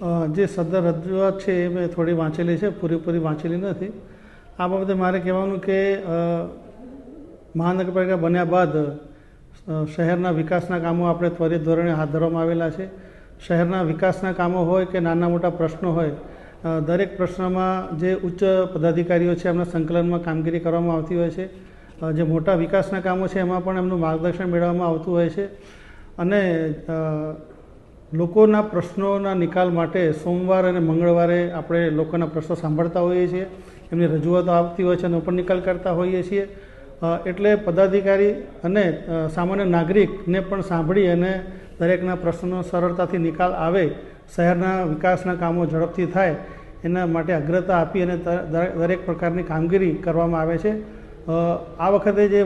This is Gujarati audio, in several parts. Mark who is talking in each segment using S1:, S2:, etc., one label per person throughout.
S1: જે સદર રજૂઆત છે એ મેં થોડી વાંચેલી છે, પૂરેપૂરી વાંચેલી નથી. આ બાબતે મારે કહેવાનું કે મહાનગરપાલિકા બન્યા બાદ શહેરના વિકાસના કામો આપણે ત્વરિત ધોરણે હાથ ધરવામાં આવેલા છે. શહેરના વિકાસના કામો હોય કે નાના મોટા પ્રશ્નો હોય દરેક પ્રશ્નમાં જે ઉચ્ચ પદાધિકારીઓ છે એમના સંકલનમાં કામગીરી કરવામાં આવતી હોય છે. જે મોટા વિકાસના કામો છે એમાં પણ એમનું માર્ગદર્શન મેળવવામાં આવતું હોય છે. અને લોકોના પ્રશ્નોના નિકાલ માટે સોમવાર અને મંગળવારે આપણે લોકોના પ્રશ્નો સાંભળતા હોઈએ છીએ. એમની રજૂઆતો આવતી હોય છે એનો પણ નિકાલ કરતા હોઈએ છીએ. એટલે પદાધિકારી અને સામાન્ય નાગરિકને પણ સાંભળી અને દરેકના પ્રશ્નોનો સરળતાથી નિકાલ આવે, શહેરના વિકાસના કામો ઝડપથી થાય, એના માટે અગ્રતા આપી અને દરેક પ્રકારની કામગીરી કરવામાં આવે છે. આ વખતે જે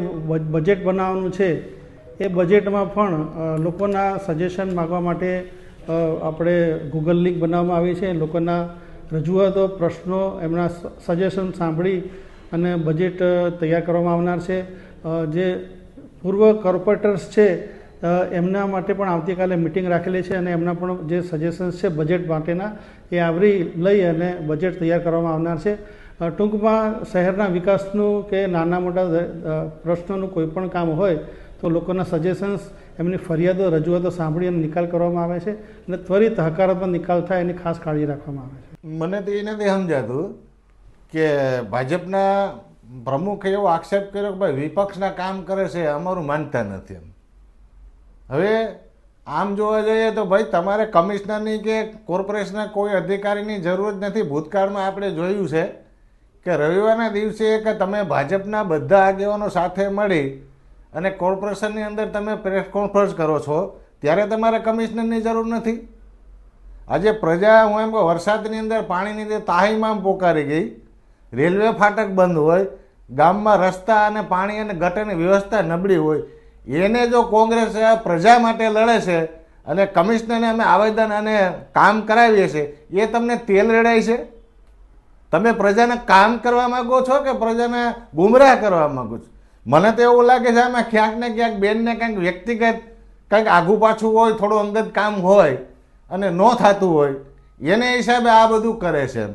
S1: બજેટ બનાવવાનું છે, એ બજેટમાં પણ લોકોના સજેશન માગવા માટે આપણે ગૂગલ લિંક બનાવવામાં આવી છે. લોકોના રજૂઆતો, પ્રશ્નો, એમના સજેશન સાંભળી અને બજેટ તૈયાર કરવામાં આવનાર છે. જે પૂર્વ કોર્પોરેટર્સ છે એમના માટે પણ આવતીકાલે મિટિંગ રાખેલી છે અને એમના પણ જે સજેશન્સ છે બજેટ માટેના એ આવરી લઈ અને બજેટ તૈયાર કરવામાં આવનાર છે. ટૂંકમાં શહેરના વિકાસનું કે નાના મોટા પ્રશ્નોનું કોઈ પણ કામ હોય તો લોકોના સજેશન્સ એમની ફરિયાદો, રજૂઆતો સાંભળી અને નિકાલ કરવામાં આવે છે અને ત્વરિત હકારાત્મક નિકાલ થાય એની ખાસ કાળજી રાખવામાં આવે છે.
S2: મને તો એ નથી સમજાતું કે ભાજપના પ્રમુખે એવો આક્ષેપ કર્યો કે ભાઈ વિપક્ષના કામ કરે છે, અમારું માનતા નથી એમ. હવે આમ જોવા જઈએ તો ભાઈ તમારે કમિશનરની કે કોર્પોરેશનના કોઈ અધિકારીની જરૂર જ નથી. ભૂતકાળમાં આપણે જોયું છે કે રવિવારના દિવસે કે તમે ભાજપના બધા આગેવાનો સાથે મળી અને કોર્પોરેશનની અંદર તમે પ્રેસ કોન્ફરન્સ કરો છો, ત્યારે તમારે કમિશનરની જરૂર નથી. આજે પ્રજા, હું એમ કહું, વરસાદની અંદર પાણીની અંદર તાહીમાં પોકારી ગઈ, રેલવે ફાટક બંધ હોય, ગામમાં રસ્તા અને પાણી અને ગટરની વ્યવસ્થા નબળી હોય, એને જો કોંગ્રેસ પ્રજા માટે લડે છે અને કમિશનરને અમે આવેદન અને કામ કરાવીએ છીએ, એ તમને તેલ રેડાય છે? તમે પ્રજાને કામ કરવા માંગો છો કે પ્રજાને ગુમરાહ કરવા માંગો છો? મને તો એવું લાગે છે આમાં ક્યાંક ને ક્યાંક બેનને કંઈક વ્યક્તિગત કંઈક આઘું પાછું હોય, થોડું અંગત કામ હોય અને ન થતું હોય, એને હિસાબે આ બધું કરે છે એમ.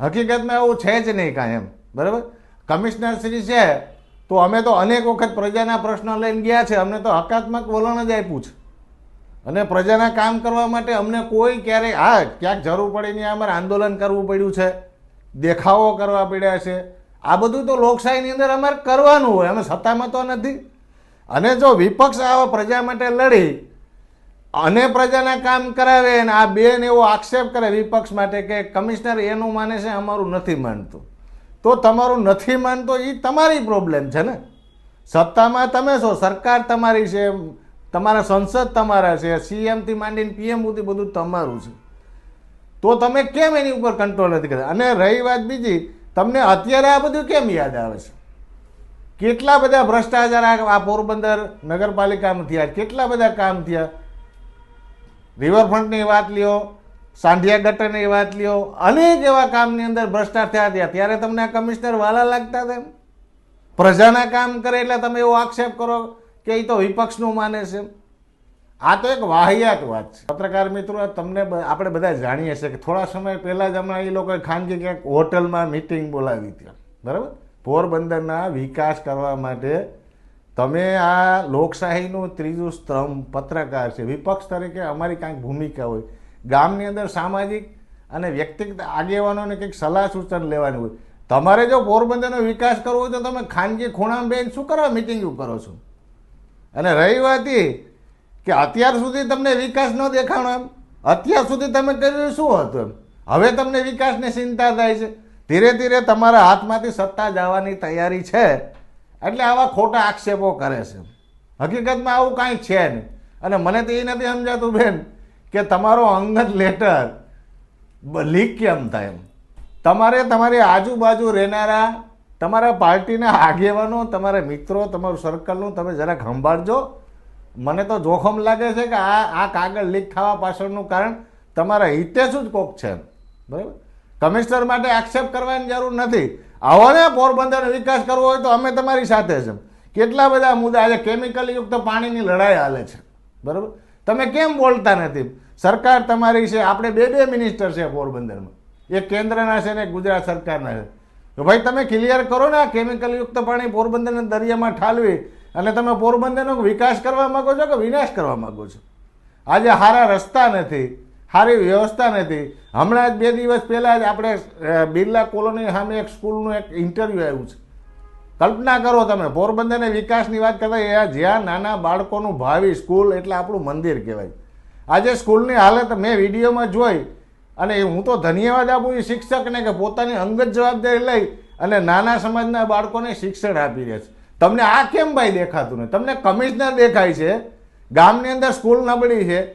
S2: હકીકતમાં એવું છે જ નહીં કાંઈ એમ. બરાબર? કમિશનર શ્રી છે, તો અમે તો અનેક વખત પ્રજાના પ્રશ્નો લઈને ગયા છે, અમને તો હકાત્મક વલણ જ આપ્યું છે. અને પ્રજાના કામ કરવા માટે અમને કોઈ ક્યારેય હા ક્યાંક જરૂર પડે નહીં અમારે આંદોલન કરવું પડ્યું છે, દેખાવો કરવા પડ્યા છે આ બધું તો લોકશાહીની અંદર અમારે કરવાનું હોય, અમે સત્તામાં તો નથી. અને જો વિપક્ષ આવા પ્રજા માટે લડી, અને પ્રજાના કામ કરાવે અને આ બેન એવો આક્ષેપ કરે વિપક્ષ માટે કે કમિશનર એનું માને છે અમારું નથી માનતું. તો તમારું નથી માનતો એ તમારી પ્રોબ્લેમ છે ને. સત્તામાં તમે છો, સરકાર તમારી છે, તમારા સંસદ તમારા છે સીએમથી માંડીને પીએમ સુધી બધું તમારું છે. તો તમે કેમ એની ઉપર કંટ્રોલ નથી કરતા? અને રહી વાત બીજી તમને અત્યારે આ બધું કેમ યાદ આવે છે? કેટલા બધા ભ્રષ્ટાચાર આ પોરબંદર નગરપાલિકામાં થયા? કેટલા બધા કામ થયા? રિવરફ્રન્ટની વાત લ્યો સાંઢિયા ગટરની વાત લ્યો, અનેક એવા કામની અંદર ભ્રષ્ટાચાર થયા ત્યારે તમને આ કમિશનર વાલા લાગતા હતા પ્રજાના કામ કરે એટલે તમે એવો આક્ષેપ કરો કે એ તો વિપક્ષનું માને છે આ તો એક વાહિયાત વાત છે. પત્રકાર મિત્રો, તમને આપણે બધા જાણીએ છીએ કે થોડા સમય પહેલાં જ હમણાં એ લોકોએ ખાનગી ક્યાંક હોટલમાં મિટિંગ બોલાવી હતી. બરાબર? પોરબંદરના વિકાસ કરવા માટે તમે આ લોકશાહીનું ત્રીજું સ્તંભ પત્રકાર છે. વિપક્ષ તરીકે અમારી કાંઈક ભૂમિકા હોય. ગામની અંદર સામાજિક અને વ્યક્તિગત આગેવાનોને કંઈક સલાહ સૂચન લેવાની હોય. તમારે જો પોરબંદરનો વિકાસ કરવો હોય તો તમે ખાનગી ખૂણામાં બેન શું કરવા મિટિંગ કરો છો? અને રહી વાત કે અત્યાર સુધી તમને વિકાસ ન દેખાણો એમ. અત્યાર સુધી તમે કર્યું શું હતું એમ? હવે તમને વિકાસની ચિંતા થાય છે. ધીરે ધીરે તમારા હાથમાંથી સત્તા જવાની તૈયારી છે. એટલે આવા ખોટા આક્ષેપો કરે છે. હકીકતમાં આવું કાંઈ છે નહીં. અને મને તો એ નથી સમજાતું બેન કે તમારો અંગત લેટર લીક કેમ થાય એમ? તમારે તમારી આજુબાજુ રહેનારા, તમારા પાર્ટીના આગેવાનો, તમારા મિત્રો, તમારું સર્કલનું તમે જરાક સંભાળજો. મને તો જોખમ લાગે છે કે આ આ કાગળ લીક થવા પાછળનું કારણ તમારા હિતેશું જ કોક છે બરાબર? કમિશનર માટે આક્ષેપ કરવાની જરૂર નથી. આવો ને પોરબંદરનો વિકાસ કરવો હોય તો અમે તમારી સાથે છે કેટલા બધા મુદ્દા આજે કેમિકલયુક્ત પાણીની લડાઈ હાલે છે. બરાબર? તમે કેમ બોલતા નથી? સરકાર તમારી છે, આપણે બે બે મિનિસ્ટર છે પોરબંદરમાં. એક કેન્દ્રના છે ને ગુજરાત સરકારના છે. ભાઈ તમે ક્લિયર કરો ને આ કેમિકલયુક્ત પાણી પોરબંદરના દરિયામાં ઠાલવી. અને તમે પોરબંદરનો વિકાસ કરવા માંગો છો કે વિનાશ કરવા માંગો છો? આજે સારા રસ્તા નથી સારી વ્યવસ્થા નથી. હમણાં જ બે દિવસ પહેલાં જ આપણે બિરલા કોલોની સામે એક સ્કૂલનું એક ઇન્ટરવ્યૂ આવ્યું છે. કલ્પના કરો તમે, પોરબંદરના વિકાસની વાત કરતા એ જ્યાં નાના બાળકોનું ભાવિ સ્કૂલ એટલે આપણું મંદિર કહેવાય. આજે સ્કૂલની હાલત મેં વિડીયોમાં જોઈ અને હું તો ધન્યવાદ આપું એ શિક્ષકને કે પોતાની અંગત જવાબદારી લઈ અને નાના સમાજના બાળકોને શિક્ષણ આપી રહ્યા છે. તમને આ કેમ ભાઈ દેખાતું નથી? તમને કમિશનર દેખાય છે, ગામની અંદર સ્કૂલ નબળી છે,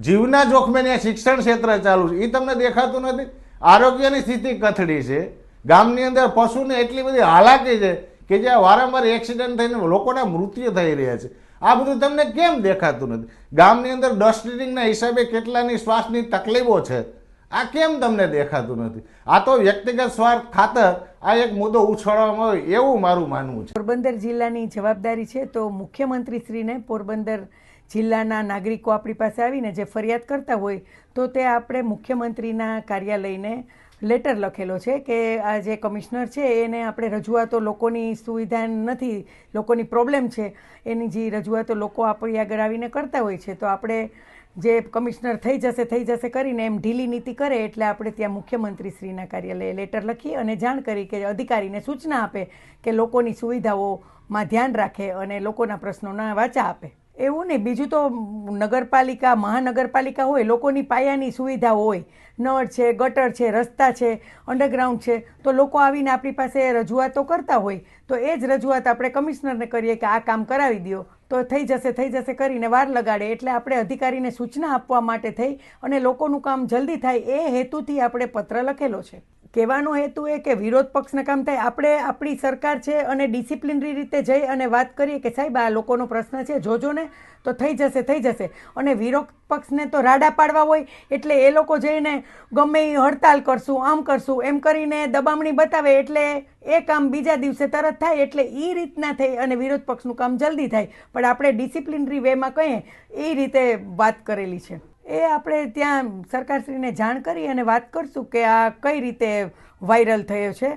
S2: જીવના જોખમે શિક્ષણ ક્ષેત્ર ચાલુ છે. એ તમને દેખાતું નથી? આરોગ્યની સ્થિતિ કથળી છે. ગામની અંદર પશુને એટલી બધી હાલાકી છે કે જ્યાં વારંવાર એક્સિડન્ટ થઈને લોકોના મૃત્યુ થઈ રહ્યા છે. આ બધું તમને કેમ દેખાતું નથી? ગામની અંદર ડસ્ટિંગના હિસાબે કેટલાની શ્વાસની તકલીફો છે? આ કેમ તમને દેખાતું નથી? આ તો વ્યક્તિગત સ્વાર્થ ખાતર આ એક મુદ્દો ઉછાળવામાં આવે એવું મારું માનવું છે.
S3: પોરબંદર જિલ્લાની જવાબદારી છે તો મુખ્યમંત્રીશ્રીને પોરબંદર જિલ્લાના નાગરિકો આપણી પાસે આવીને જે ફરિયાદ કરતા હોય તો તે આપણે મુખ્યમંત્રીના કાર્યાલયને લેટર લખેલો છે કે આ જે કમિશનર છે એને આપણે રજૂઆતો લોકોની સુવિધા નથી, લોકોની પ્રોબ્લેમ છે. એની જે રજૂઆતો લોકો આપણી આગળ આવીને કરતા હોય છે તો આપણે જે કમિશનર થઈ જશે થઈ જશે કરીને એમ ઢીલી નીતિ કરે એટલે આપણે ત્યાં મુખ્યમંત્રીશ્રીના કાર્યાલયે લેટર લખી અને જાણ કરી કે અધિકારીને સૂચના આપે કે લોકોની સુવિધાઓમાં ધ્યાન રાખે અને લોકોના પ્રશ્નોના વાચા આપે. એવું નહીં, બીજું તો નગરપાલિકા, મહાનગરપાલિકા હોય, લોકોની પાયાની સુવિધા હોય. નળ છે, ગટર છે, રસ્તા છે અંડરગ્રાઉન્ડ છે, તો લોકો આવીને આપણી પાસે રજૂઆતો કરતા હોય. તો એ જ રજૂઆત આપણે કમિશનરને કરીએ કે આ કામ કરાવી દો તો થઈ જશે થઈ જશે કરીને વાર લગાડે. એટલે આપણે અધિકારીને સૂચના આપવા માટે થઈ અને લોકોનું કામ જલ્દી થાય એ હેતુથી આપણે પત્ર લખેલો છે. કહેવાનો હેતુ એ કે વિરોધ પક્ષને કામ થાય. આપણે આપણી સરકાર છે અને ડિસિપ્લિનરી રીતે જઈ અને વાત કરીએ કે સાહેબ, આ લોકોનો પ્રશ્ન છે, જોજો ને. તો થઈ જશે થઈ જશે. અને વિરોધ પક્ષને તો રાડા પાડવા હોય, એટલે એ લોકો જઈને ગમે એ હડતાલ કરશું, આમ કરશું, એમ કરીને દબામણી બતાવે, એટલે એ કામ બીજા દિવસે તરત થાય, એટલે એ રીતના થઈ અને વિરોધ પક્ષનું કામ જલ્દી થાય. પણ આપણે ડિસિપ્લિનરી વેમાં કહીએ એ રીતે વાત કરેલી છે. એ આપણે ત્યાં સરકારશ્રીને જાણ કરી અને વાત કરશું કે આ કઈ રીતે વાયરલ થયો છે.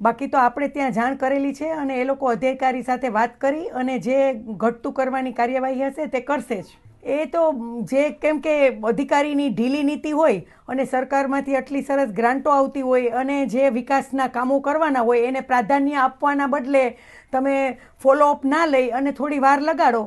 S3: બાકી તો આપણે ત્યાં જાણ કરેલી છે અને એ લોકો અધિકારી સાથે વાત કરી અને જે ઘટતું કરવાની કાર્યવાહી હશે તે કરશે જ. એ તો જે કેમ કે અધિકારીની ઢીલી નીતિ હોય અને સરકારમાંથી આટલી સરસ ગ્રાન્ટો આવતી હોય અને જે વિકાસના કામો કરવાના હોય એને પ્રાધાન્ય આપવાના બદલે તમે ફોલોઅપ ના લઈ અને થોડી વાર લગાડો.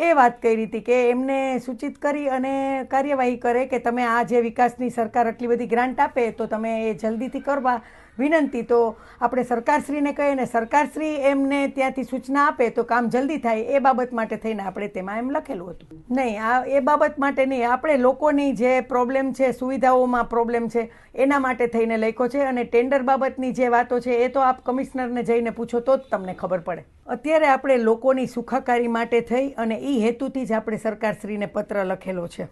S3: એ વાત કરી હતી કે એમને સૂચિત કરી અને કાર્યવાહી કરે કે તમે આ જે વિકાસની સરકાર આટલી બધી ગ્રાન્ટ આપે તો તમે એ જલ્દીથી કરવા. વિનંતી. તો આપણે સરકારશ્રીને કહીએ ને સરકારશ્રી એમને ત્યાંથી સૂચના આપે તો કામ જલ્દી થાય. એ બાબત માટે થઈને આપણે તેમાં એમ લખેલું હતું. નહીં, આ એ બાબત માટે નહીં. આપણે લોકોની જે પ્રોબ્લેમ છે, સુવિધાઓમાં પ્રોબ્લેમ છે, એના માટે થઈને લખ્યો છે અને ટેન્ડર બાબતની જે વાતો છે, એ તો આપ કમિશનરને જઈને પૂછો તો જ તમને ખબર પડે. અત્યારે આપણે લોકોની સુખાકારી માટે થઈ અને એ હેતુથી જ આપણે સરકારશ્રીને પત્ર લખેલો છે.